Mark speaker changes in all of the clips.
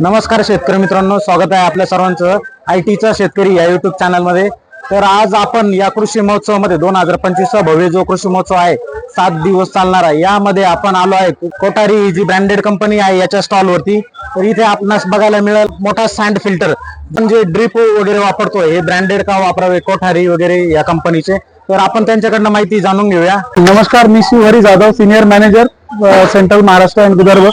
Speaker 1: नमस्कार शेतकरी मित्रांनो स्वागत आहे आपल्या सर्वांचं आय टीचा शेतकरी या युट्यूब चॅनलमध्ये तर आज आपण या कृषी महोत्सवामध्ये दोन हजार पंचवीसचा भव्य जो कृषी महोत्सव आहे सात दिवस चालणार आहे. यामध्ये आपण आलो आहे कोठारी ही जी ब्रँडेड कंपनी आहे याच्या स्टॉलवरती तर इथे आपणास बघायला मिळेल मोठा सँड फिल्टर म्हणजे ड्रिप वगैरे वापरतोय हे ब्रँडेड का वापरावे कोठारी वगैरे या कंपनीचे तर आपण त्यांच्याकडनं माहिती जाणून घेऊया.
Speaker 2: नमस्कार मी Shivhari Jadhav senior manager central Maharashtra and Vidarbha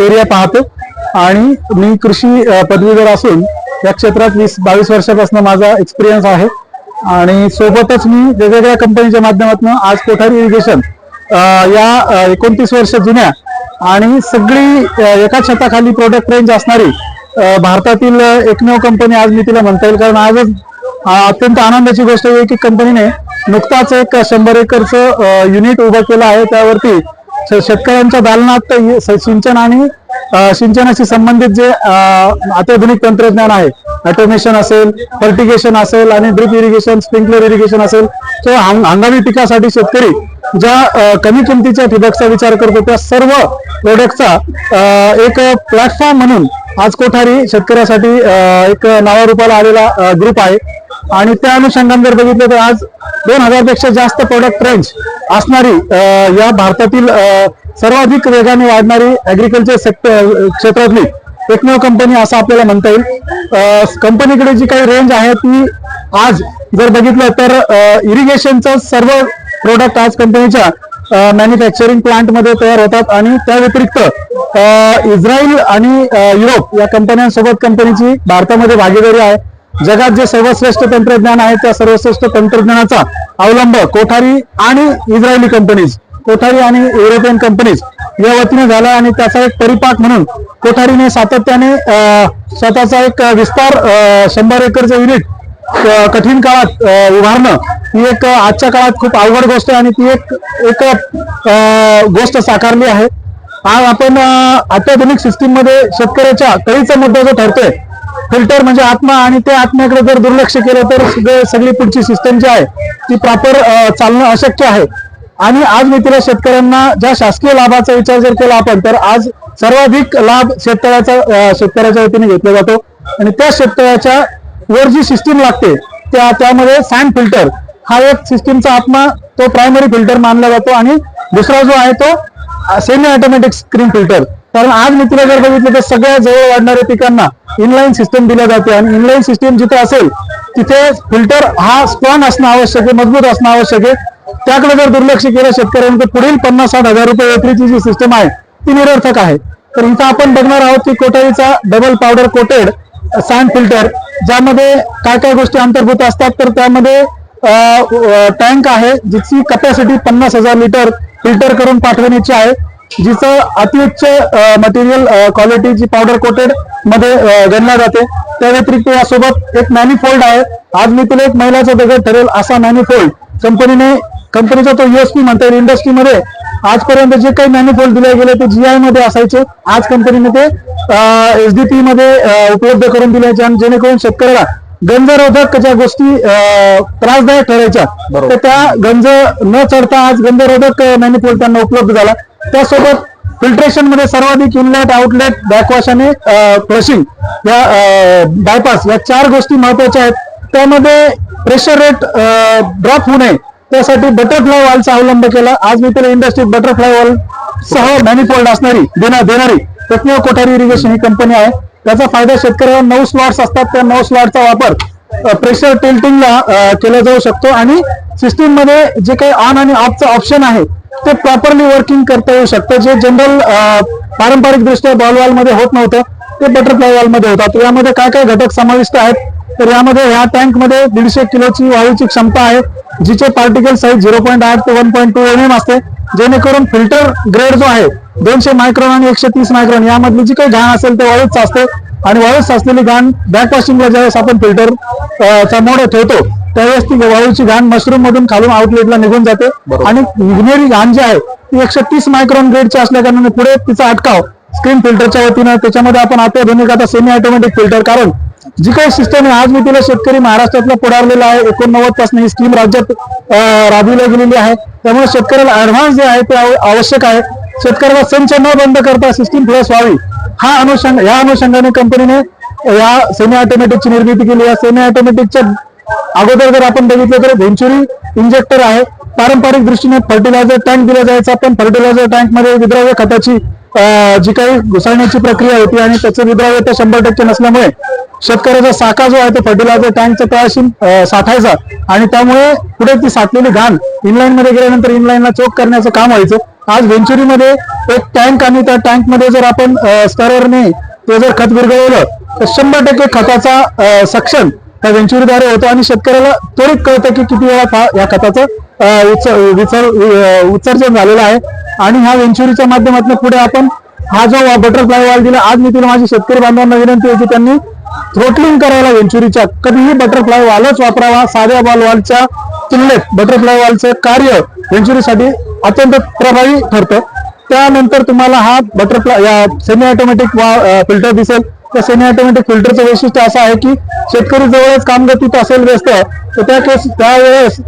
Speaker 2: area पाहतो. आणि मी कृषी पदवीधर असून या क्षेत्रात वीस बावीस वर्षापासून माझा एक्सपिरियन्स आहे. आणि सोबतच मी वेगवेगळ्या कंपनीच्या माध्यमातून आज कोठारी इरिगेशन या एकोणतीस वर्ष जुन्या आणि सगळी एका छताखाली प्रोडक्ट रेंज असणारी भारतातील एकमेव कंपनी आज मी तिला म्हणता येईल. कारण आजच अत्यंत आनंदाची गोष्ट आहे की कंपनीने नुकताच एक शंभर एकरचं युनिट उभं केलं आहे. त्यावरती शेतकऱ्यांच्या दालनात सिंचन आणि सिंचनाशी संबंधित जे अत्याधुनिक तंत्रज्ञान आहे ऑटोमेशन असेल फर्टिगेशन असेल आणि ड्रिप इरिगेशन स्प्रिंकलर इरिगेशन असेल तो हंगामी पिकासाठी शेतकरी ज्या कमी किमतीच्या ठिबकचा विचार करतो त्या सर्व प्रोडक्टचा एक प्लॅटफॉर्म म्हणून आज कोठारी शेतकऱ्यासाठी एक नावारूपाला आलेला ग्रुप आहे. आणि त्या अनुषंगाने जर बघितलं तर आज दोन हजारपेक्षा जास्त प्रोडक्ट रेंज असणारी या भारतातील सर्वाधिक वेगाने वाढणारी ऍग्रिकल्चर सेक्टर क्षेत्रातली एकमेव कंपनी असं आपल्याला म्हणता येईल. कंपनीकडे जी काही रेंज आहे ती आज जर बघितलं तर इरिगेशनचं सर्व प्रोडक्ट आज कंपनीच्या मॅन्युफॅक्चरिंग प्लांटमध्ये तयार होतात आणि त्या व्यतिरिक्त इस्रायल आणि युरोप या कंपन्यांसोबत कंपनीची भारतामध्ये भागीदारी आहे. जगात जे सर्वश्रेष्ठ तंत्रज्ञान आहे त्या सर्वश्रेष्ठ तंत्रज्ञानाचा अवलंब कोठारी आणि इस्रायली कंपनीज कोठारी आणि युरोपियन कंपनीज या वतीने झाला आणि त्याचा एक परिपाक म्हणून कोठारीने सातत्याने स्वतःचा एक विस्तार शंभर एकरचं युनिट कठीण काळात उभारणं ही एक आजच्या काळात खूप अवघड गोष्ट आहे आणि ती एक एक गोष्ट साकारली आहे. आज आपण अत्याधुनिक सिस्टीममध्ये शेतकऱ्याच्या कळीचा मुद्दा जो ठरतोय फिल्टर म्हणजे आत्मा आणि त्या आत्म्याकडे जर दुर्लक्ष केलं तर सगळी पुढची सिस्टम जी आहे ती प्रॉपर चालणं अशक्य आहे. आणि आज मी तिला शेतकऱ्यांना ज्या शासकीय लाभाचा विचार जर केला आपण तर आज सर्वाधिक लाभ शेतकऱ्याचा शेतकऱ्याच्या वतीने घेतला जातो. आणि त्या शेतकऱ्याच्या वर जी सिस्टीम लागते त्या त्यामध्ये सँड फिल्टर हा एक सिस्टीमचा आत्मा तो प्रायमरी फिल्टर मानला जातो. आणि दुसरा जो आहे तो सेमी ऑटोमॅटिक स्क्रीन फिल्टर कारण आज मित्र जर बघितलं तर सगळ्या जवळ वाढणाऱ्या पिकांना इनलाईन सिस्टम दिल्या जाते. आणि इनलाईन सिस्टीम जिथे असेल तिथे फिल्टर हा स्ट्रॉंग असणं आवश्यक आहे मजबूत असणं आवश्यक आहे. त्याकडे जर दुर्लक्ष केलं शेतकऱ्यांनी पुढील पन्नास साठ हजार रुपये विक्रीची जी सिस्टम आहे ती निरर्थक आहे. तर इथं आपण बघणार आहोत की कोटारीचा double powder coated sand filter ज्यामध्ये काय काय गोष्टी अंतर्भूत असतात तर त्यामध्ये टँक आहे जिची कपॅसिटी पन्नास हजार लिटर फिल्टर करून पाठवण्याची आहे. जिचं अतिउच्च मटेरियल क्वालिटी जी पावडर कोटेडमध्ये अ, गणल्या जाते. त्या व्यतिरिक्त यासोबत एक मॅनिफोल्ड आहे. आज मी तुला एक महिलाचा दगड ठरेल असा मॅनिफोल्ड कंपनीने कंपनीचा तो युएसपी म्हणता येईल. इंडस्ट्रीमध्ये आजपर्यंत जे काही मॅनिफोल्ड दिले गेले ते जीआयमध्ये असायचे. आज कंपनीने ते एसडीपी मध्ये उपलब्ध करून दिल्याचे आणि जेणेकरून शेतकऱ्याला गंजरोधक ज्या गोष्टी त्रासदायक ठरायच्या तर त्या गंज न चढता आज गंजरोधक मॅनिफोल्ड त्यांना उपलब्ध झाला. त्यासोबत फिल्ट्रेशनमध्ये सर्वाधिक इनलेट आउटलेट बॅकवॉश आणि फ्लशिंग या बायपास या चार गोष्टी महत्त्वाच्या आहेत. त्यामध्ये प्रेशर रेट ड्रॉप होऊ नये. त्यासाठी बटरफ्लाय वॉलचा अवलंब केला. आज मी त्याला इंडस्ट्रीत बटरफ्लाय वॉल सह मॅनिफोल्ड असणारी देणार देणारी एकमेव कोठारी इरिगेशन ही कंपनी आहे. त्याचा फायदा शेतकऱ्याला नऊ स्लॉट्स असतात. त्या नऊ स्लॉटचा वापर प्रेशर टिल्टिंगला केला जाऊ शकतो. आणि सिस्टीममध्ये जे काही ऑन आणि ऑफचं ऑप्शन आहे ते प्रॉपरली वर्किंग करता येऊ शकतं. जे जनरल पारंपरिक दृष्ट्या बॉलमध्ये होत नव्हतं ते बटरफ्लाय वॉलमध्ये होतात. यामध्ये काय काय घटक समाविष्ट आहेत? तर यामध्ये ह्या टँकमध्ये दीडशे किलोची वायूची क्षमता आहे जिचे पार्टिकल साईज झिरो पॉईंट आठ ते one point two M M असते. जेणेकरून फिल्टर ग्रेड जो आहे दोनशे मायक्रॉन आणि एकशे तीस मायक्रॉन यामधली जी काही घाण असेल ते वाळूच असते आणि वाळूच असलेली घाण बॅक वॉशिंगला ज्यावेळेस आपण फिल्टर चा मोड ठेवतो त्यावेळेस ती वाळूची घाण मशरूम मधून खालून आउटलेटला निघून जाते. आणि निघणारी घाण जी आहे ती एकशे तीस मायक्रॉन ग्रेडची असल्या कारणाने पुढे तिचा अटकाव. स्क्रीन फिल्टरच्या वतीनं त्याच्यामध्ये आपण अत्याधुनिक आता सेमी ऑटोमॅटिक फिल्टर कारण जी काही सिस्टम आहे आज मी तिला शेतकरी महाराष्ट्रातला पुढारलेला आहे. एकोणनव्वदपासून ही स्कीम राज्यात राबविली गेलेली आहे. त्यामुळे शेतकऱ्याला ऍडव्हान्स जे आहे ते आव- आवश्यक आहे. शेतकऱ्याला संच न बंद करता सिस्टीम प्लस व्हावी हा अनुषंग या अनुषंगाने कंपनीने या सेमी ऑटोमॅटिकची निर्मिती केली. या सेमी ऑटोमॅटिकच्या अगोदर जर आपण बघितलं तर व्हेंचुरी इंजेक्टर आहे. पारंपरिक दृष्टीने फर्टिलायझर टँक दिला जायचा पण फर्टिलायझर टँकमध्ये विद्राव्य खताची जी काही घुसळण्याची प्रक्रिया होती आणि त्याचं विद्राव्य तर शंभर टक्के नसल्यामुळे शेतकऱ्याचा साखा जो आहे तो फर्टिलायझर टँकच्या तळाशी साठायचा आणि त्यामुळे पुढे ती साठलेली घाण इनलाईन मध्ये गेल्यानंतर इनलाईनला चोक करण्याचं काम व्हायचं. आज व्हेंचुरीमध्ये एक टँक आणि त्या टँकमध्ये जर आपण स्टररने ते जर खत विरघळवलं तर शंभर टक्के खताचा सक्षम त्या व्हेंचुरीद्वारे होतो आणि शेतकऱ्याला त्वरित कळतं की किती वेळा हा- या खताचं अं, उत्सर्जन झालेलं आहे. आणि ह्या व्हेंचुरीच्या माध्यमातून पुढे आपण हा जो बटरफ्लाय वाल दिला आज मी तुला माझी शेतकरी बांधवांना विनंती आहे की त्यांनी थ्रोटलिंग करायला व्हेंचुरीच्या कधीही बटरफ्लाय वालच वापरावा. साध्या बॉल वालच्या तुलनेत बटरफ्लाय वालचं कार्य व्हेंचुरीसाठी अत्यंत प्रभावी ठरतं. त्यानंतर तुम्हाला हा बटरफ्लाय या सेमी ऑटोमॅटिक फिल्टर दिसेल. त्या सेमी ऑटोमॅटिक फिल्टरचं वैशिष्ट्य असं आहे की शेतकरी जवळच कामगतीत असेल व्यस्त तर त्या केस त्यावेळेस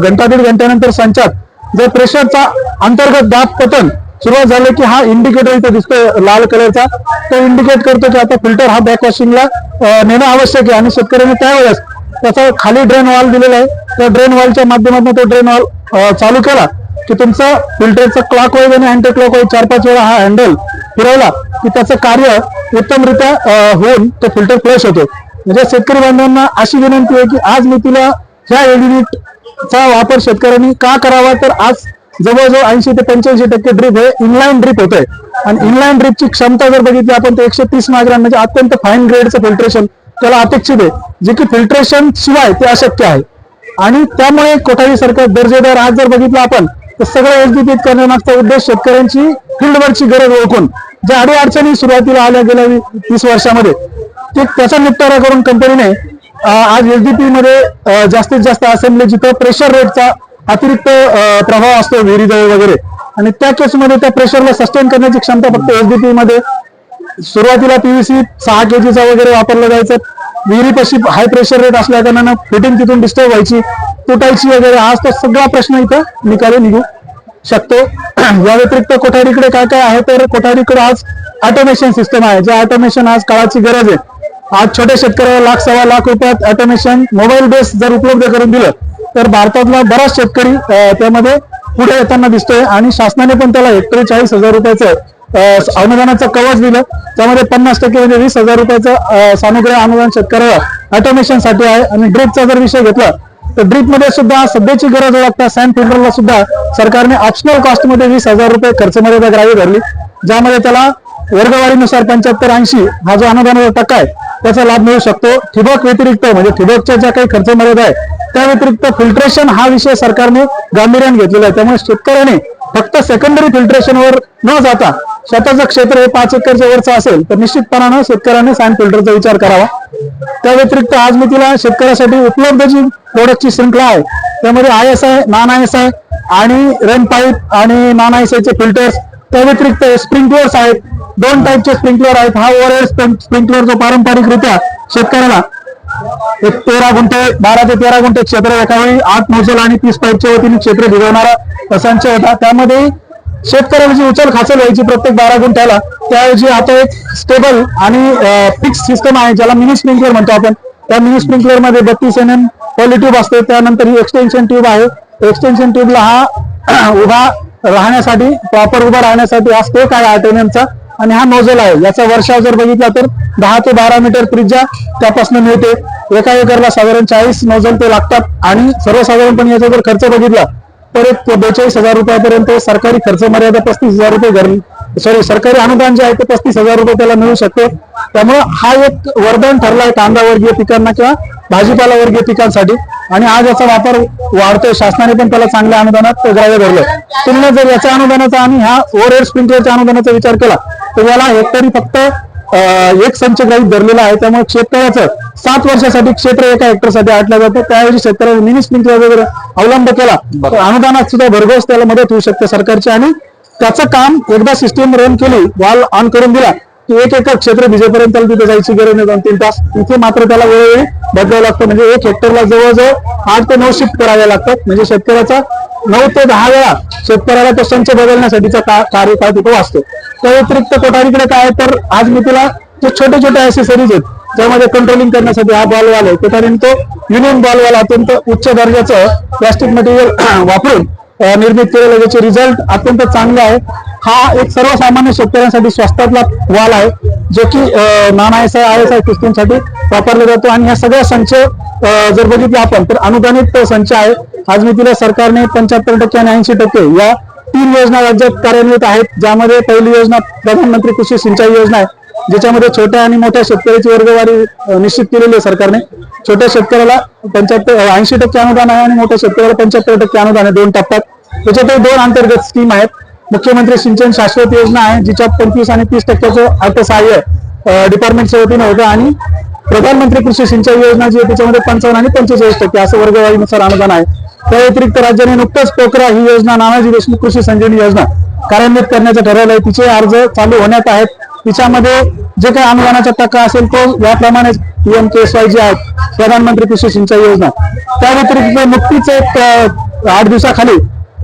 Speaker 2: घंटा दीड घंट्यानंतर संचात जर प्रेशरचा अंतर्गत दाब पतन सुरुवात झाले की हा इंडिकेटर इथे दिसतोय लाल कलरचा तो इंडिकेट करतो की आता फिल्टर हा बॅकवॉशिंगला नेणं आवश्यक आहे. आणि शेतकऱ्याने त्यावेळेस त्याचा खाली ड्रेन वॉल दिलेला आहे. त्या ड्रेन वॉलच्या माध्यमातून तो ड्रेन वॉल चालू केला. की तुमचं फिल्टरचा क्लॉक वाईज आणि अँटी क्लॉक वाईज चार पाच वेळा हा हँडल फिरवला की त्याचं कार्य उत्तमरित्या होऊन तो फिल्टर फ्लश होतो. म्हणजे शेतकरी बांधवांना अशी विनंती आहे की आज मी तुला ह्या युनिटचा वापर शेतकऱ्यांनी का करावा? तर आज जवळजवळ ऐंशी ते पंच्याऐंशी टक्के ड्रीप हे इनलाईन ड्रीप होत आहे आणि इनलाईन ड्रीपची क्षमता जर बघितली आपण तर एकशे तीस मायग्राम म्हणजे अत्यंत फाईन ग्रेडचं फिल्ट्रेशन त्याला अपेक्षित आहे. जे की फिल्ट्रेशन शिवाय ते अशक्य आहे. आणि त्यामुळे कोठारी सरकार दर्जेदार आज जर बघितलं आपण तर सगळं एकजुटीत करण्यामागचा उद्देश शेतकऱ्यांची फील्डवरची गरज ओळखून ज्या अडी अडचणी सुरुवातीला आल्या गेल्या तीस वर्षामध्ये ते त्याचा निपटारा करून कंपनीने आज एसडीपी मध्ये जास्तीत जास्त असेंब्ली जिथं प्रेशर रेटचा अतिरिक्त प्रभाव असतो विहिरीजवळ वगैरे. आणि त्या केसमध्ये त्या प्रेशरला सस्टेन करण्याची क्षमता फक्त एसडीपी मध्ये सुरुवातीला पीव्हीसी सहा केजीचा वगैरे वापरलं जायचं. विहिरीपाशी हाय प्रेशर रेट असल्या कारणानं फिटिंग तिथून डिस्टर्ब व्हायची. तुटायची वगैरे आज तो सगळा प्रश्न इथं निकाली निघू शकतो. या व्यतिरिक्त कोठारीकडे काय काय आहे? तर कोठारीकडे आज ऑटोमेशन सिस्टम आहे. जे ऑटोमेशन आज काळाची गरज आहे. आज छोट्या शेतकऱ्याला लाख सव्वा लाख रुपयात ऑटोमेशन मोबाईल बेस जर उपलब्ध करून दिलं तर भारतातला बराच शेतकरी त्यामध्ये पुढे येताना दिसतोय आणि शासनाने पण त्याला हेक्टरी चाळीस हजार रुपयाचं अनुदानाचं कवच दिलं. त्यामध्ये पन्नास टक्के म्हणजे वीस हजार रुपयाचं सामग्री सानुग्रह अनुदान शेतकऱ्याला ऑटोमेशनसाठी आहे. आणि ड्रिपचा जर विषय घेतला तर ड्रीपमध्ये सुद्धा सध्याची गरज ओळखता सॅन फिल्टरला सुद्धा सरकारने ऑप्शनल कॉस्टमध्ये वीस हजार रुपये खर्च मर्यादा ग्राह्य धरली. ज्यामध्ये त्याला वर्गवारीनुसार पंच्याहत्तर ऐंशी हा जो अनुदानाचा टक्का आहे त्याचा लाभ मिळू शकतो. ठिबक व्यतिरिक्त म्हणजे ठिबकच्या ज्या काही खर्च मर्यादा आहे त्या व्यतिरिक्त फिल्ट्रेशन हा विषय सरकारने गांभीर्याने घेतलेला आहे. त्यामुळे शेतकऱ्याने फक्त सेकंडरी फिल्ट्रेशनवर न जाता स्वतःचं क्षेत्र हे पाच एकरच्या वरचं असेल तर निश्चितपणानं शेतकऱ्याने सॅन फिल्टरचा विचार करावा. त्या व्यतिरिक्त आज मी तिला शेतकऱ्यासाठी उपलब्ध जी प्रोडक्टची श्रृंखला आहे त्यामध्ये I S I non I S I आणि रेन पाईप आणि नॉन आय एस आयचे फिल्टर्स त्या व्यतिरिक्त स्प्रिंकलर्स आहेत. दोन टाईपचे स्प्रिंकलर आहेत. हा ओव्हर स्प्रिंकलर जो पारंपरिकरित्या शेतकऱ्याला एक तेरा गुंठे बारा ते तेरा गुंठे क्षेत्र एका वेळी आठ नोझल आणि तीस पाईपच्या वतीने क्षेत्र भिजवणारा संच होता त्यामध्ये शेतकऱ्यांची उचल खाचल व्हायची प्रत्येक बारा गुंठ्याला. त्याऐवजी आता एक स्टेबल आणि फिक्स सिस्टम आहे ज्याला मिनी स्प्रिंकलर म्हणतो आपण. त्या मिनी स्प्रिंकलरमध्ये बत्तीस एन एम ट्यूब असते. त्यानंतर ही एक्सटेन्शन ट्यूब आहे. एक्सटेन्शन ट्यूबला हा उभा राहण्यासाठी प्रॉपर उभा राहण्यासाठी हा स्टेक आहे आठ एन एमचा आणि हा नोझल आहे. याचा वर्षाव जर बघितला तर दहा ते बारा मीटर त्रिज्या त्यापासून मिळते. एका एकरला साधारण चाळीस नोझल ते लागतात. आणि सर्वसाधारणपणे याचा जर खर्च बघितला परत बेचाळीस हजार रुपयापर्यंत सरकारी खर्च मर्यादा पस्तीस हजार रुपये घर सॉरी सरकारी अनुदान जे आहे ते पस्तीस हजार रुपये त्याला मिळू शकते. त्यामुळे हा एक वरदान ठरला आहे कांदा वर्गीय पिकांना किंवा भाजीपाला वर्गीय पिकांसाठी. आणि आज याचा वापर वाढतोय शासनाने पण त्याला चांगल्या अनुदानात ग्राह्य धरलं तुलनेत जर याच्या अनुदानाचा आणि ह्या ओव्हरहेड स्प्रिंकलरच्या अनुदानाचा विचार केला तर याला हेक्टरी फक्त एक संच ग्राहित धरलेला आहे. त्यामुळे शेतकऱ्याचं सात वर्षासाठी क्षेत्र एका हेक्टरसाठी आटलं जातं. त्याऐवजी शेतकऱ्याला मिनी स्प्रिंकलर वगैरे अवलंब केला. तर अनुदानात सुद्धा भरघोस त्याला मदत होऊ शकते सरकारची. आणि त्याचं काम एकदा सिस्टीम रन केली वॉल ऑन करून दिला की एक एकर क्षेत्र भिजेपर्यंत त्याला तिथे जायची गरज नाही. दोन तीन तास तिथे मात्र त्याला वेळोवेळी बदलावं लागतं. म्हणजे एक हेक्टरला जवळजवळ आठ ते नऊ शिफ्ट कराव्या लागतात. म्हणजे शेतकऱ्याचा नऊ ते दहा वेळा शेतकऱ्याला तो संच बदलण्यासाठीचा कार्यकाळ तिथे वाचतो. त्या व्यतिरिक्त कोठारीकडे काय तर आज मी तुला जे छोटे छोटे ऍसेसरीज आहेत ज्यामध्ये कंट्रोलिंग करण्यासाठी हा बॉलवाला आहे. कोठारीने तो युनियन बॉलवाला अत्यंत उच्च दर्जाचं प्लास्टिक मटेरियल वापरून निर्मित केलेला ज्याचे रिझल्ट अत्यंत चांगले आहे. हा एक सर्वसामान्य शेतकऱ्यांसाठी स्वस्तातला वाल आहे जो की non I S I I S I सिस्टीमसाठी वापरला जातो. आणि ह्या सगळ्या संच जर बघितले आपण तर अनुदानित संच आहे. आज मी तिला सरकारने पंच्याहत्तर टक्के आणि ऐंशी टक्के या तीन योजना राज्यात कार्यान्वित आहेत. ज्यामध्ये पहिली योजना प्रधानमंत्री कृषी सिंचाई योजना आहे. ज्याच्यामध्ये छोट्या आणि मोठ्या शेतकऱ्याची वर्गवारी निश्चित केलेली आहे सरकारने. छोट्या शेतकऱ्याला पंच्याहत्तर ऐंशी टक्के अनुदान आहे आणि मोठ्या शेतकऱ्याला पंच्याहत्तर टक्के अनुदान आहे दोन टप्प्यात. त्याच्यात दोन अंतर्गत स्कीम आहेत. मुख्यमंत्री सिंचन शाश्वत योजना आहे जिच्यात पंचवीस आणि तीस टक्क्याचं अर्थसहाय्य डिपार्टमेंटच्या वतीनं होतं. आणि प्रधानमंत्री कृषी सिंचाई योजना जी आहे त्याच्यामध्ये पंचावन्न आणि पंचेचाळीस टक्के असं वर्गवारीनुसार अनुदान आहे. त्या व्यतिरिक्त राज्याने नुकतंच पोकरा ही योजना नानाजी देशमुख कृषी संजीवनी योजना कार्यान्वित करण्याचं ठरवलं आहे तिचे अर्ज चालू होण्यात आहेत. तिच्यामध्ये जे काही अनुदानाचा टक्का असेल तो याप्रमाणे पीएम केसवाय जे आहेत प्रधानमंत्री कृषी सिंचाई योजना. त्या व्यतिरिक्त नुकतीच एक आठ दिवसाखाली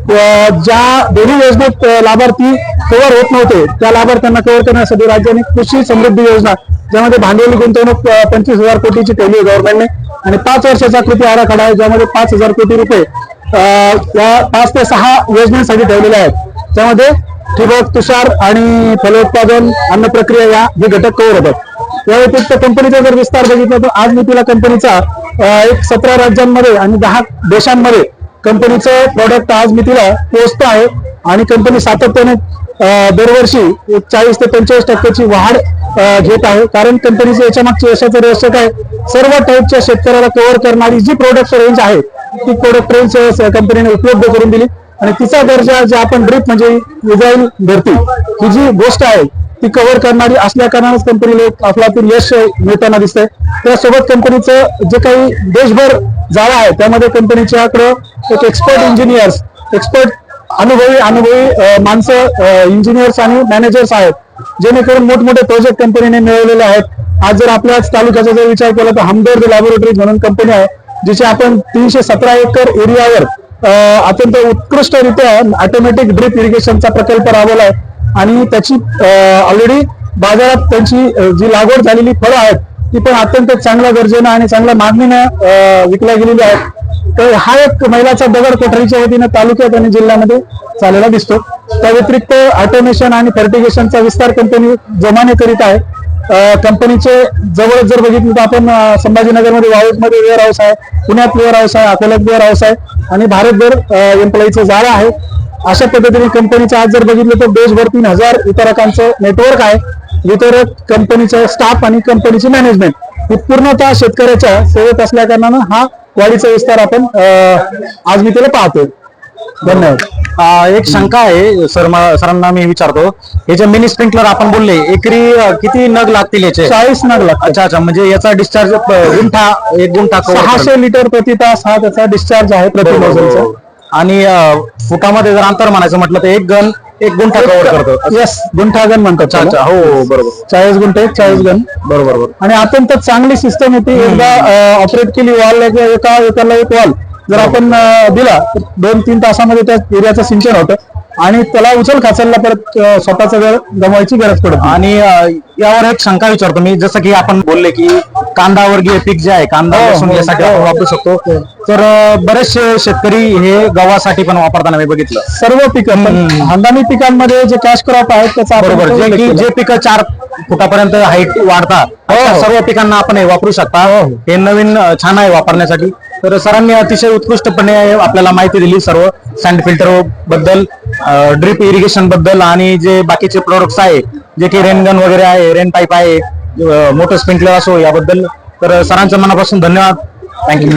Speaker 2: ज्या दोन्ही योजनेत लाभार्थी कव्हर होत नव्हते त्या लाभार्थ्यांना कव्हर करण्यासाठी राज्याने कृषी समृद्धी योजना ज्यामध्ये भांडवली गुंतवणूक पंचवीस हजार कोटीची ठेवली आहे गव्हर्नमेंटने आणि पाच वर्षाचा कृती आराखडा आहे ज्यामध्ये पाच हजार कोटी रुपये अं, या पाच ते सहा योजनांसाठी ठेवलेले आहेत. त्यामध्ये ठिबक तुषार आणि फलोत्पादन अन्न प्रक्रिया या हे घटक कव्हर होतात. या व्यतिरिक्त कंपनीचा जर विस्तार बघितला तर आज मी तुला कंपनीचा एक सतरा राज्यांमध्ये आणि दहा देशांमध्ये कंपनीचं प्रॉडक्ट आज मी तिला पोहोचत आहे. आणि कंपनी सातत्याने दरवर्षी एक चाळीस ते पंचेचाळीस टक्क्याची वाढ घेत आहे. कारण कंपनीचं याच्या मागचं यशाचं रहस्य काय? सर्व टाईपच्या शेतकऱ्याला कव्हर करणारी जी प्रोडक्ट रेंज आहे ती प्रोडक्ट रेंज कंपनीने उपलब्ध करून दिली. आणि तिचा दर्जा जे आपण ड्रीप म्हणजे इजाईल धरती ही जी गोष्ट आहे ती कव्हर करणारी असल्या कारणानेच कंपनीला एक आपल्यातून यश मिळताना दिसतंय. त्यासोबत कंपनीचं जे काही देशभर जाळं आहे त्यामध्ये कंपनीच्याकडं एक एक्सपर्ट इंजिनियर्स एक्सपर्ट अनुभवी अनुभवी माणसं इंजिनियर्स आणि मॅनेजर्स आहेत जेणेकरून मोठमोठे प्रोजेक्ट कंपनीने मिळवलेले आहेत. आज जर आपल्याच तालुक्याचा जर विचार केला तर हमदर्द लॅबोरेटरी म्हणून कंपनी आहे जिचे आपण तीनशे सतरा एकर एरियावर अत्यंत उत्कृष्टरित्या ऑटोमॅटिक ड्रिप इरिगेशनचा प्रकल्प राबवलाय. आहे आणि त्याची ऑलरेडी बाजारात त्यांची जी लागवड झालेली फळं आहेत ती पण अत्यंत चांगल्या गरजेनं आणि चांगल्या मागणीनं विकल्या गेलेली आहेत. तर हा एक महिलाचा दगड कोठरीच्या वतीनं तालुक्यात आणि जिल्ह्यामध्ये चाललेला दिसतो. त्या व्यतिरिक्त ऑटोमेशन आणि फर्टिगेशनचा विस्तार कंपनी जोमाने करीत आहे. कंपनीचे जवळ जर बघितलं तर आपण संभाजीनगरमध्ये वाळूजमध्ये वेअर हाऊस आहे पुण्यात वेअर हाऊस आहे अकोल्यात वेअर हाऊस आहे आणि भारतभर एम्प्लॉईचं जाळं आहे. अशा पद्धतीने कंपनीचं आज जर बघितलं तर देशभर तीन हजार वितरकांचं नेटवर्क आहे. वितरक कंपनीचं स्टाफ आणि कंपनीची मॅनेजमेंट ही पूर्णतः शेतकऱ्याच्या सेवेत असल्या कारणानं हा वाढीचा विस्तार आपण आज मी त्याला पाहतोय. धन्यवाद.
Speaker 1: एक शंका आहे सर मा- सरांना मी विचारतो. हे जे मिनी स्प्रिंकलर आपण बोलले एकरी अं, किती नग लागतील याचे?
Speaker 2: चाळीस नग लागतात
Speaker 1: अच्छा अच्छा म्हणजे याचा डिस्चार्ज गुंठा एक गुंठा cover करेल.
Speaker 2: सहाशे लिटर प्रति तास हा त्याचा डिस्चार्ज आहे प्रति
Speaker 1: आणि अं, फुटामध्ये जर अंतर म्हणायचं म्हटलं तर एक गन एक गुंठा कव्हर करतो.
Speaker 2: येस गुंठागण म्हणतात
Speaker 1: अच्छा अच्छा. हो हो, बरोबर.
Speaker 2: चाळीस गुंठे चाळीस गण.
Speaker 1: बरोबर बरोबर.
Speaker 2: आणि अत्यंत चांगली सिस्टम येते एकदा ऑपरेट केली वॉल एका एकाला एक वॉल जर आपण अं, दिला तर दोन तीन तासामध्ये त्या एरियाचं सिंचन होतं आणि त्याला उचल खाचलला परत स्वतःचा वेळ गमवायची गरज पडत.
Speaker 1: आणि यावर एक शंका विचारतो मी जसं की आपण बोलले की कांदा वर्गीय पीक जे आहे कांदा
Speaker 2: हो,
Speaker 1: लसूण
Speaker 2: हो,
Speaker 1: यासाठी
Speaker 2: हो.
Speaker 1: आपण वापरू शकतो. तर बरेचसे शेतकरी हे गव्हासाठी पण वापरताना मी बघितलं.
Speaker 2: सर्व पिकं पण हंगामी पिकांमध्ये जे कॅश क्रॉप आहेत त्याचा आपण
Speaker 1: बरोबर. जे की. जे पिकं चार फुटापर्यंत हाईट वाढतात
Speaker 2: हो.
Speaker 1: सर्व पिकांना आपण हे वापरू शकता. हे नवीन छान आहे वापरण्यासाठी. तर सरांनी अतिशय उत्कृष्टपणे आपल्याला माहिती दिली सर्व सँड फिल्टरबद्दल ड्रिप इरिगेशनबद्दल आणि जे बाकीचे प्रोडक्ट्स आहे जे की रेनगन वगैरे आहे रेन पाईप आहे मोटर स्प्रिंकलर असो याबद्दल. तर सरांच्या मनापासून धन्यवाद. थँक्यू